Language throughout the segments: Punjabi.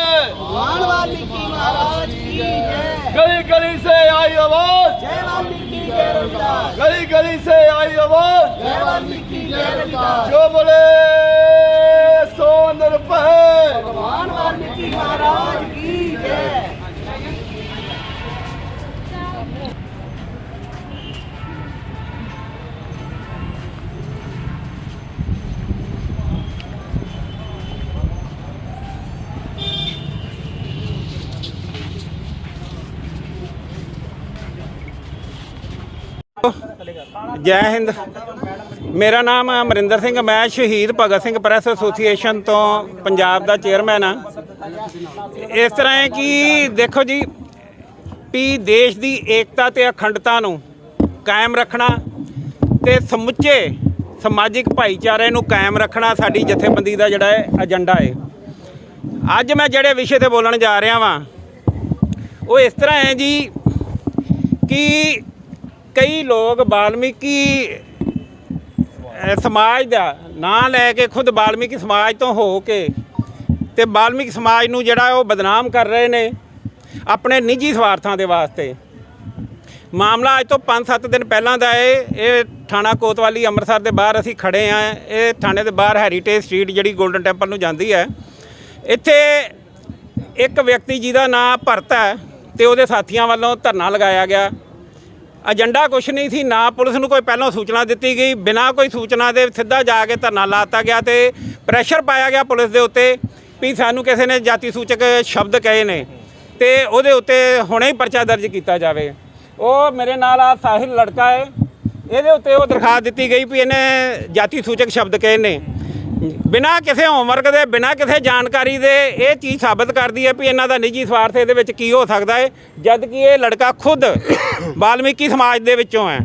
ભગવાન વાલ્મીકી મહારાજ કી જય ગલી ગલી સે આઈ આવાજ જય વાલ્મીકી જય રવિદાસ ગલી ગલી સે આઈ આવાજ જય વાલ્મીકી જય રવિદાસ જો બોલે ਜੈ ਹਿੰਦ। ਮੇਰਾ ਨਾਮ ਅਮਰਿੰਦਰ ਸਿੰਘ, ਮੈਂ ਸ਼ਹੀਦ ਭਗਤ ਸਿੰਘ ਪ੍ਰੈਸ ਐਸੋਸੀਏਸ਼ਨ ਤੋਂ ਪੰਜਾਬ ਦਾ ਚੇਅਰਮੈਨ ਆ ਇਸ ਤਰ੍ਹਾਂ ਹੈ ਕਿ ਦੇਖੋ ਜੀ, ਵੀ ਦੇਸ਼ ਦੀ ਏਕਤਾ ਤੇ ਅਖੰਡਤਾ ਨੂੰ ਕਾਇਮ ਰੱਖਣਾ ਤੇ ਸਮੁੱਚੇ ਸਮਾਜਿਕ ਭਾਈਚਾਰੇ ਨੂੰ ਕਾਇਮ ਰੱਖਣਾ ਸਾਡੀ ਜਥੇਬੰਦੀ ਦਾ ਜਿਹੜਾ ਹੈ ਏਜੰਡਾ ਹੈ। ਅੱਜ ਮੈਂ ਜਿਹੜੇ ਵਿਸ਼ੇ ਤੇ ਬੋਲਣ ਜਾ ਰਿਹਾ ਵਾਂ, ਉਹ ਇਸ ਤਰ੍ਹਾਂ ਹੈ ਜੀ ਕਿ ਕਈ ਲੋਕ ਬਾਲਮੀਕੀ ਸਮਾਜ ਦਾ ਨਾਂ ਲੈ ਕੇ ਖੁਦ ਬਾਲਮੀਕੀ ਸਮਾਜ ਤੋਂ ਹੋ ਕੇ ਤੇ ਬਾਲਮੀਕੀ ਸਮਾਜ ਨੂੰ ਜਿਹੜਾ ਉਹ ਬਦਨਾਮ ਕਰ ਰਹੇ ਨੇ ਆਪਣੇ ਨਿੱਜੀ ਸਵਾਰਥਾਂ ਦੇ ਵਾਸਤੇ। ਮਾਮਲਾ ਅੱਜ ਤੋਂ 5-7 ਦਿਨ ਪਹਿਲਾਂ ਦਾ ਹੈ ਇਹ ਥਾਣਾ ਕੋਤਵਾਲੀ ਅੰਮ੍ਰਿਤਸਰ ਦੇ ਬਾਹਰ ਅਸੀਂ ਖੜੇ ਆ। ਇਹ ਥਾਣੇ ਦੇ ਬਾਹਰ ਹੈਰੀਟੇਜ ਸਟਰੀਟ ਜਿਹੜੀ 골ਡਨ ਟੈਂਪਲ ਨੂੰ ਜਾਂਦੀ ਹੈ। ਇੱਥੇ ਇੱਕ ਵਿਅਕਤੀ ਜਿਹਦਾ ਨਾਮ ਭਰਤ ਹੈ ਤੇ ਉਹਦੇ ਸਾਥੀਆਂ ਵੱਲੋਂ ਧਰਨਾ ਲਗਾਇਆ ਗਿਆ। ਏਜੰਡਾ ਕੁਛ ਨਹੀਂ ਸੀ, ਨਾ ਪੁਲਿਸ ਨੂੰ ਕੋਈ ਪਹਿਲਾਂ ਸੂਚਨਾ ਦਿੱਤੀ ਗਈ, ਬਿਨਾਂ ਕੋਈ ਸੂਚਨਾ ਦੇ ਸਿੱਧਾ ਜਾ ਕੇ ਧਰਨਾ ਲਾਤਾ ਗਿਆ ਤੇ ਪ੍ਰੈਸ਼ਰ ਪਾਇਆ ਗਿਆ ਪੁਲਿਸ ਦੇ ਉੱਤੇ ਵੀ ਸਾਨੂੰ ਕਿਸੇ ਨੇ ਜਾਤੀ ਸੂਚਕ ਸ਼ਬਦ ਕਹੇ ਨੇ ਤੇ ਉਹਦੇ ਉੱਤੇ ਹੁਣੇ ਹੀ ਪਰਚਾ ਦਰਜ ਕੀਤਾ ਜਾਵੇ। ਉਹ ਮੇਰੇ ਨਾਲ ਆ ਸਾਹਿਲ ਲੜਕਾ ਹੈ, ਇਹਦੇ ਉੱਤੇ ਉਹ ਦਰਖਾਸਤ ਦਿੱਤੀ ਗਈ ਵੀ ਇਹਨੇ ਜਾਤੀ ਸੂਚਕ ਸ਼ਬਦ ਕਹੇ ਨੇ। ਬਿਨਾਂ ਕਿਸੇ ਹੋਮਵਰਕ ਦੇ ਬਿਨਾਂ ਕਿਸੇ ਜਾਣਕਾਰੀ ਦੇ ਇਹ ਚੀਜ਼ ਸਾਬਤ ਕਰਦੀ ਹੈ ਵੀ ਇਹਨਾਂ ਦਾ ਨਿੱਜੀ ਸਵਾਰਥ ਇਹਦੇ ਵਿੱਚ ਕੀ ਹੋ ਸਕਦਾ ਹੈ ਜਦ ਕਿ ਇਹ ਲੜਕਾ ਖੁਦ ਬਾਲਮੀਕੀ ਸਮਾਜ ਦੇ ਵਿੱਚੋਂ ਹੈ।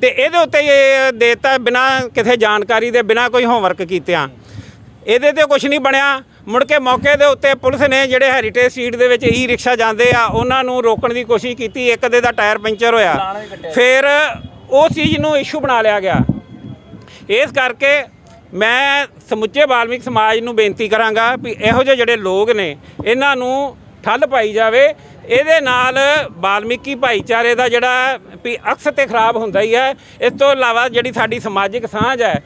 ਤੇ ਇਹਦੇ ਉੱਤੇ ਇਹ ਦੇਤਾ ਬਿਨਾਂ ਕਿਸੇ ਜਾਣਕਾਰੀ ਦੇ ਬਿਨਾਂ ਕੋਈ ਹੋਮਵਰਕ ਕੀਤਿਆਂ। ਇਹਦੇ ਤੇ ਕੁਝ ਨਹੀਂ ਬਣਿਆ। ਮੁੜ ਕੇ ਮੌਕੇ ਦੇ ਉੱਤੇ ਪੁਲਿਸ ਨੇ ਜਿਹੜੇ ਹੈਰੀਟੇਜ ਸਟਰੀਟ ਦੇ ਵਿੱਚ ਈ ਰਿਕਸ਼ਾ ਜਾਂਦੇ ਆ ਉਹਨਾਂ ਨੂੰ ਰੋਕਣ ਦੀ ਕੋਸ਼ਿਸ਼ ਕੀਤੀ। ਇੱਕ ਦੇ ਦਾ ਟਾਇਰ ਪੈਂਚਰ ਹੋਇਆ। ਫਿਰ ਉਸ ਚੀਜ਼ ਨੂੰ ਇਸ਼ੂ ਬਣਾ ਲਿਆ ਗਿਆ। ਇਸ ਕਰਕੇ ਮੈਂ ਸਮੁੱਚੇ ਬਾਲਮਿਕ ਸਮਾਜ ਨੂੰ ਬੇਨਤੀ ਕਰਾਂਗਾ ਵੀ ਇਹੋ ਜਿਹੇ ਜਿਹੜੇ ਲੋਕ ਨੇ ਇਹਨਾਂ ਨੂੰ ਠੱਲ ਪਾਈ ਜਾਵੇ। ਇਹਦੇ ਨਾਲ ਬਾਲਮੀਕੀ ਭਾਈਚਾਰੇ ਦਾ ਜਿਹੜਾ ਵੀ ਅਕਸ ਤੇ ਖਰਾਬ ਹੁੰਦਾ ਹੀ ਹੈ। ਇਸ ਤੋਂ ਇਲਾਵਾ ਜਿਹੜੀ ਸਾਡੀ ਸਮਾਜਿਕ ਸਾਂਝ ਹੈ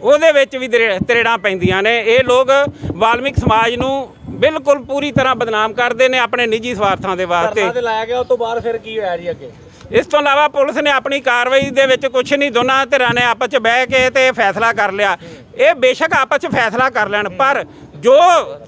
ਉਹਦੇ ਵਿੱਚ ਵੀ ਤਰੇੜਾਂ ਪੈਂਦੀਆਂ ਨੇ। ਇਹ ਲੋਕ ਬਾਲਮਿਕ ਸਮਾਜ ਨੂੰ ਬਿਲਕੁਲ ਪੂਰੀ ਤਰ੍ਹਾਂ ਬਦਨਾਮ ਕਰਦੇ ਨੇ ਆਪਣੇ ਨਿੱਜੀ ਸਵਾਰਥਾਂ ਦੇ ਵਾਸਤੇ। ਤੇ ਲਾਇਆ ਗਿਆ ਉਸ ਤੋਂ ਬਾਅਦ ਫਿਰ ਕੀ ਹੋਇਆ ਜੀ ਅੱਗੇ? ਇਸ ਤੋਂ ਇਲਾਵਾ ਪੁਲਿਸ ਨੇ ਆਪਣੀ ਕਾਰਵਾਈ ਦੇ ਵਿੱਚ ਕੁਝ ਨਹੀਂ ਦੋਨਾਂ ਧਿਰਾਂ ਨੇ ਆਪਸ 'ਚ ਬਹਿ ਕੇ ਤੇ ਫੈਸਲਾ ਕਰ ਲਿਆ। ਇਹ ਬੇਸ਼ੱਕ ਆਪਸ 'ਚ ਫੈਸਲਾ ਕਰ ਲੈਣ, ਪਰ ਜੋ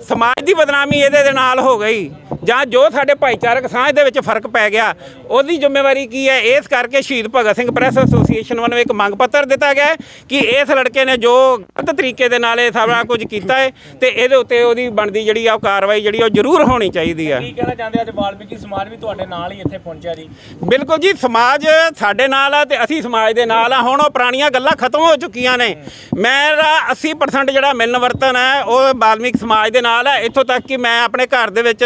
ਸਮਾਜ ਦੀ ਬਦਨਾਮੀ ਇਹਦੇ ਦੇ ਨਾਲ ਹੋ ਗਈ ਜਾਂ ਜੋ ਸਾਡੇ ਭਾਈਚਾਰਕ ਸਾਂਝ ਦੇ ਵਿੱਚ ਫ਼ਰਕ ਪੈ ਗਿਆ ਉਹਦੀ ਜ਼ਿੰਮੇਵਾਰੀ ਕੀ ਹੈ? ਇਸ ਕਰਕੇ ਸ਼ਹੀਦ ਭਗਤ ਸਿੰਘ ਪ੍ਰੈਸ ਐਸੋਸੀਏਸ਼ਨ ਵੱਲੋਂ ਇੱਕ ਮੰਗ ਪੱਤਰ ਦਿੱਤਾ ਗਿਆ ਕਿ ਇਸ ਲੜਕੇ ਨੇ ਜੋ ਗਲਤ ਤਰੀਕੇ ਦੇ ਨਾਲ ਇਹ ਸਾਰਾ ਕੁਝ ਕੀਤਾ ਹੈ ਤੇ ਇਹਦੇ ਉੱਤੇ ਉਹਦੀ ਬਣਦੀ ਜਿਹੜੀ ਆ ਉਹ ਕਾਰਵਾਈ ਜਿਹੜੀ ਉਹ ਜ਼ਰੂਰ ਹੋਣੀ ਚਾਹੀਦੀ ਹੈ ਕੀ ਕਹਿਣਾ ਚਾਹੁੰਦੇ ਅੱਜ ਵਾਲਮੀਕੀ ਸਮਾਜ ਵੀ ਤੁਹਾਡੇ ਨਾਲ ਹੀ ਇੱਥੇ ਪਹੁੰਚਿਆ ਜੀ? ਬਿਲਕੁਲ ਜੀ ਸਮਾਜ ਸਾਡੇ ਨਾਲ ਆ ਤੇ ਅਸੀਂ ਸਮਾਜ ਦੇ ਨਾਲ ਆ। ਹੁਣ ਉਹ ਪੁਰਾਣੀਆਂ ਗੱਲਾਂ ਖਤਮ ਹੋ ਚੁੱਕੀਆਂ ਨੇ। ਮੇਰਾ 80% ਜਿਹੜਾ ਮਿਲਨ ਵਰਤਨ ਹੈ ਉਹ ਬਾਲਮੀਕ ਸਮਾਜ ਦੇ ਨਾਲ ਹੈ। ਇੱਥੋਂ ਤੱਕ ਕਿ ਮੈਂ ਆਪਣੇ ਘਰ ਦੇ ਵਿੱਚ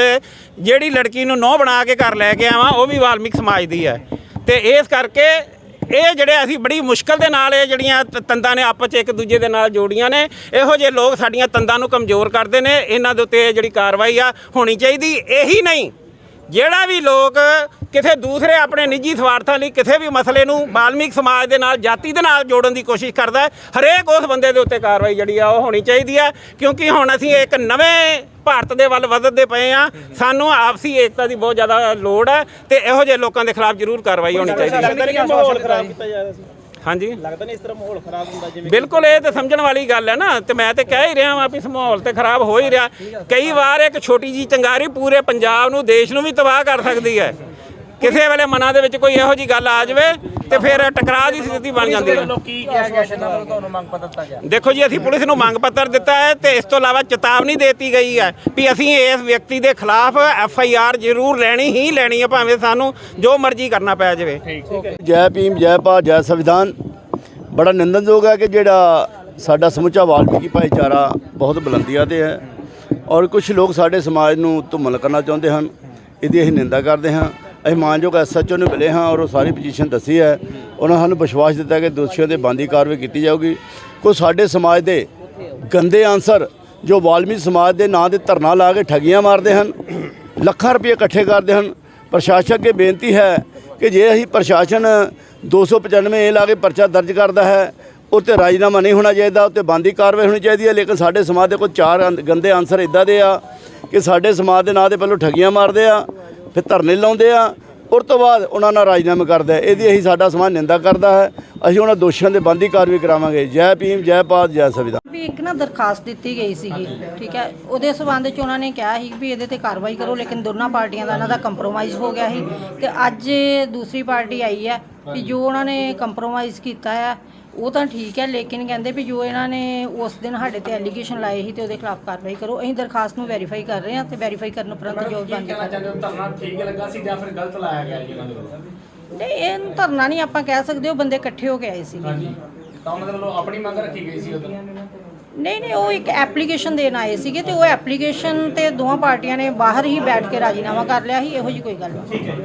ਜਿਹੜੀ ਲੜਕੀ ਨੂੰ ਨੌ ਬਣਾ ਕੇ ਘਰ ਲੈ ਕੇ ਆਵਾਂ, ਉਹ ਵੀ ਵਾਲਮੀਕ ਸਮਾਜ ਦੀ ਹੈ। ਤੇ ਇਸ ਕਰਕੇ ਇਹ ਜਿਹੜੇ ਅਸੀਂ ਬੜੀ ਮੁਸ਼ਕਲ ਦੇ ਨਾਲ ਇਹ ਜਿਹੜੀਆਂ ਤ- ਤੰਦਾਂ ਨੇ ਆਪਸ 'ਚ ਇੱਕ ਦੂਜੇ ਦੇ ਨਾਲ ਜੋੜੀਆਂ ਨੇ, ਇਹੋ ਜਿਹੇ ਲੋਕ ਸਾਡੀਆਂ ਤੰਦਾਂ ਨੂੰ ਕਮਜ਼ੋਰ ਕਰਦੇ ਨੇ, ਇਹਨਾਂ ਦੇ ਉੱਤੇ ਜਿਹੜੀ ਕਾਰਵਾਈ ਆ ਹੋਣੀ ਚਾਹੀਦੀ। ਇਹੀ ਨਹੀਂ, ਜਿਹੜਾ ਵੀ ਲੋਕ ਕਿਸੇ ਦੂਸਰੇ ਆਪਣੇ ਨਿੱਜੀ ਸਵਾਰਥਾਂ ਲਈ ਕਿਸੇ ਵੀ ਮਸਲੇ ਨੂੰ ਬਾਲਮੀਕ ਸਮਾਜ ਦੇ ਨਾਲ, ਜਾਤੀ ਦੇ ਨਾਲ ਜੋੜਨ ਦੀ ਕੋਸ਼ਿਸ਼ ਕਰਦਾ ਹੈ, ਹਰੇਕ ਉਸ ਬੰਦੇ ਦੇ ਉੱਤੇ ਕਾਰਵਾਈ ਜਿਹੜੀ ਆ ਉਹ ਹੋਣੀ ਚਾਹੀਦੀ ਆ ਕਿਉਂਕਿ ਹੁਣ ਅਸੀਂ ਇੱਕ ਨਵੇਂ ਭਾਰਤ ਦੇ ਵੱਲ ਵਧਦੇ ਪਏ ਆ। ਸਾਨੂੰ ਆਪਸੀ ਏਕਤਾ ਦੀ ਬਹੁਤ ਜ਼ਿਆਦਾ ਲੋੜ ਹੈ ਤੇ ਇਹੋ ਜਿਹੇ ਲੋਕਾਂ ਦੇ ਖਿਲਾਫ ਜ਼ਰੂਰ ਕਾਰਵਾਈ ਹੋਣੀ ਚਾਹੀਦੀ ਹੈ। ਲੱਗਦਾ ਨਹੀਂ ਮਾਹੌਲ ਖਰਾਬ ਕੀਤਾ ਜਾ ਰਿਹਾ ਸੀ? ਹਾਂਜੀ। ਲੱਗਦਾ ਨਹੀਂ ਇਸ ਤਰ੍ਹਾਂ ਮਾਹੌਲ ਖਰਾਬ ਹੁੰਦਾ ਜਿਵੇਂ ਬਿਲਕੁਲ ਇਹ ਤਾਂ ਸਮਝਣ ਵਾਲੀ ਗੱਲ ਹੈ ਨਾ। ਤੇ ਮੈਂ ਤੇ ਕਹਿ ਹੀ ਰਿਹਾ ਵਾਂ ਵੀ ਇਸ ਮਾਹੌਲ ਤੇ ਖਰਾਬ ਹੋ ਹੀ ਰਿਹਾ। ਕਈ ਵਾਰ ਇੱਕ ਛੋਟੀ ਜੀ ਚੰਗਾਰੀ ਪੂਰੇ ਪੰਜਾਬ ਨੂੰ ਦੇਸ਼ ਨੂੰ ਵੀ ਤਬਾਹ ਕਰ ਸਕਦੀ ਹੈ। ਕਿਸੇ ਵੇਲੇ ਮਨਾਂ ਦੇ ਵਿੱਚ ਕੋਈ ਇਹੋ ਜੀ ਗੱਲ ਆ ਜਾਵੇ ਤੇ ਫਿਰ ਟਕਰਾਅ ਦੀ ਸਥਿਤੀ ਬਣ ਜਾਂਦੀ ਹੈ। ਵੱਲੋਂ ਕੀ ਕਿਹਾ ਗਿਆ ਸ਼ਨਾਂ ਵੱਲੋਂ ਤੁਹਾਨੂੰ ਮੰਗ ਪੱਤਰ ਦਿੱਤਾ ਗਿਆ। ਦੇਖੋ ਜੀ ਅਸੀਂ ਪੁਲਿਸ ਨੂੰ ਮੰਗ ਪੱਤਰ ਦਿੱਤਾ ਹੈ ਤੇ ਇਸ ਤੋਂ ਇਲਾਵਾ ਚੇਤਾਵਨੀ ਦੇਤੀ ਗਈ ਹੈ ਵੀ ਅਸੀਂ ਇਸ ਵਿਅਕਤੀ ਦੇ ਖਿਲਾਫ ਐਫ ਆਈ ਆਰ ਜ਼ਰੂਰ ਲੈਣੀ ਹੀ ਲੈਣੀ ਹੈ ਭਾਵੇਂ ਸਾਨੂੰ ਜੋ ਮਰਜ਼ੀ ਕਰਨਾ ਪੈ ਜਾਵੇ। ਜੈ ਭੀਮ ਜੈ ਭਾਰਤ ਜੈ ਸੰਵਿਧਾਨ। ਬੜਾ ਨਿੰਦਨਯੋਗ ਹੈ ਕਿ ਜਿਹੜਾ ਸਾਡਾ ਸਮੁੱਚਾ ਵਾਲਮੀਕੀ ਭਾਈਚਾਰਾ ਬਹੁਤ ਬੁਲੰਦੀਆਂ ਤੇ ਹੈ ਔਰ ਕੁਝ ਲੋਕ ਸਾਡੇ ਸਮਾਜ ਨੂੰ ਧੁੰਮਲ ਕਰਨਾ ਚਾਹੁੰਦੇ ਹਨ। ਇਹਦੀ ਅਸੀਂ ਨਿੰਦਾ ਕਰਦੇ ਹਾਂ। ਅਸੀਂ ਮਾਨਯੋਗ ਐਸਐਚਓ ਨੂੰ ਮਿਲੇ ਹਾਂ ਔਰ ਉਹ ਸਾਰੀ ਪੋਜੀਸ਼ਨ ਦੱਸੀ ਹੈ। ਉਹਨਾਂ ਸਾਨੂੰ ਵਿਸ਼ਵਾਸ ਦਿੱਤਾ ਕਿ ਦੋਸ਼ੀਆਂ ਤੇ ਬੰਦੀ ਕਾਰਵਾਈ ਕੀਤੀ ਜਾਊਗੀ। ਕੋਈ ਸਾਡੇ ਸਮਾਜ ਦੇ ਗੰਦੇ ਆਨਸਰ ਜੋ ਵਾਲਮੀ ਸਮਾਜ ਦੇ ਨਾਂ ਦੇ ਧਰਨਾ ਲਾ ਕੇ ਠੱਗੀਆਂ ਮਾਰਦੇ ਹਨ, ਲੱਖਾਂ ਰੁਪਏ ਇਕੱਠੇ ਕਰਦੇ ਹਨ, ਪ੍ਰਸ਼ਾਸਨ ਅੱਗੇ ਬੇਨਤੀ ਹੈ ਕਿ ਜੇ ਅਸੀਂ ਪ੍ਰਸ਼ਾਸਨ 295 ਏ ਲਾ ਕੇ ਪਰਚਾ ਦਰਜ ਕਰਦਾ ਹੈ, ਉੱਤੇ ਰਾਜੀਨਾਮਾ ਨਹੀਂ ਹੋਣਾ ਚਾਹੀਦਾ, ਉੱਤੇ ਬੰਦੀ ਕਾਰਵਾਈ ਹੋਣੀ ਚਾਹੀਦੀ ਹੈ, ਲੇਕਿਨ ਸਾਡੇ ਸਮਾਜ ਦੇ ਕੋਈ ਚਾਰ ਅੰਦ- ਗੰਦੇ ਆਂਸਰ ਇਦਾਂ ਦੇ ਆ ਕਿ ਸਾਡੇ ਸਮਾਜ ਦੇ ਨਾਂ ਦੇ ਪਹਿਲਾਂ ਠੱਗੀਆਂ ਮਾਰਦੇ ਆ। ਫਿਰ ਧਰਨੇ ਲਾਉਂਦੇ ਆ। ਉਸ ਤੋਂ ਬਾਅਦ ਉਹਨਾਂ ਨਾਲ ਰਾਜਨਾਮਾ ਕਰਦੇ ਇਹਦੀ ਅਸੀਂ ਸਾਡਾ ਸਮਾਜ ਨਿੰਦਾ ਕਰਦਾ ਹੈ। ਅਸੀਂ ਉਹਨਾਂ ਦੋਸ਼ੀਆਂ ਦੇ ਬੰਦੀ ਕਾਰਵਾਈ ਕਰਾਵਾਂਗੇ। ਜੈ ਭੀਮ, ਜੈ ਪਾਤ ਜੈ ਸੰਵਿਧਾਨ। ਵੀ ਇੱਕ ਨਾ ਦਰਖਾਸਤ ਦਿੱਤੀ ਗਈ ਸੀਗੀ, ਠੀਕ ਹੈ? ਉਹਦੇ ਸਬੰਧ ਚ ਉਹਨਾਂ ਨੇ ਕਿਹਾ ਸੀ ਵੀ ਇਹਦੇ ਤੇ ਕਾਰਵਾਈ ਕਰੋ, ਲੇਕਿਨ ਦੋਨਾਂ ਪਾਰਟੀਆਂ ਦਾ ਇਹਨਾਂ ਦਾ ਕੰਪਰੋਮਾਈਜ਼ ਹੋ ਗਿਆ ਸੀ। ਤੇ ਅੱਜ ਦੂਸਰੀ ਪਾਰਟੀ ਆਈ ਹੈ ਵੀ ਜੋ ਉਹਨਾਂ ਨੇ ਕੰਪਰੋਮਾਈਜ਼ ਕੀਤਾ ਹੈ ਉਹ ਤਾਂ ਠੀਕ ਹੈ ਲੇਕਿਨ ਕਹਿੰਦੇ ਵੀ ਜੋ ਇਹਨਾਂ ਨੇ ਉਸ ਦਿਨ ਸਾਡੇ ਤੇ ਐਲੀਗੇਸ਼ਨ ਲਾਏ ਸੀ ਤੇ ਉਹਦੇ ਖਿਲਾਫ ਕਾਰਵਾਈ ਕਰੋ। ਅਸੀਂ ਦਰਖਾਸਤ ਨੂੰ ਵੈਰੀਫਾਈ ਕਰ ਰਹੇ ਹਾਂ ਤੇ ਵੈਰੀਫਾਈ ਕਰਨ ਉਪਰੰਤ ਜੋ ਬੰਦ ਕਰ ਧਰਨਾ ਠੀਕ ਲੱਗਾ ਸੀ ਜਾਂ ਫਿਰ ਗਲਤ ਲਾਇਆ ਗਿਆ ਜੀ ਉਹਨਾਂ ਦੇ ਵੱਲੋਂ? ਨਹੀਂ ਇਹ ਧਰਨਾ ਨਹੀਂ ਆਪਾਂ ਕਹਿ ਸਕਦੇ ਉਹ ਬੰਦੇ ਇਕੱਠੇ ਹੋ ਕੇ ਆਏ ਸੀ। ਹਾਂਜੀ। ਤਾਂ ਉਹਨਾਂ ਦੇ ਵੱਲੋਂ ਆਪਣੀ ਮੰਗ ਰੱਖੀ ਗਈ ਸੀ ਉਦੋਂ ਨਹੀਂ ਨਹੀਂ ਉਹ ਇੱਕ ਐਪਲੀਕੇਸ਼ਨ ਦੇਣ ਆਏ ਸੀਗੇ ਤੇ ਉਹ ਐਪਲੀਕੇਸ਼ਨ ਤੇ ਦੋਵਾਂ ਪਾਰਟੀਆਂ ਨੇ ਬਾਹਰ ਹੀ ਬੈਠ ਕੇ ਰਾਜੀਨਾਮਾ ਕਰ ਲਿਆ ਸੀ ਇਹੋ ਜੀ ਕੋਈ ਗੱਲ ਨਹੀਂ।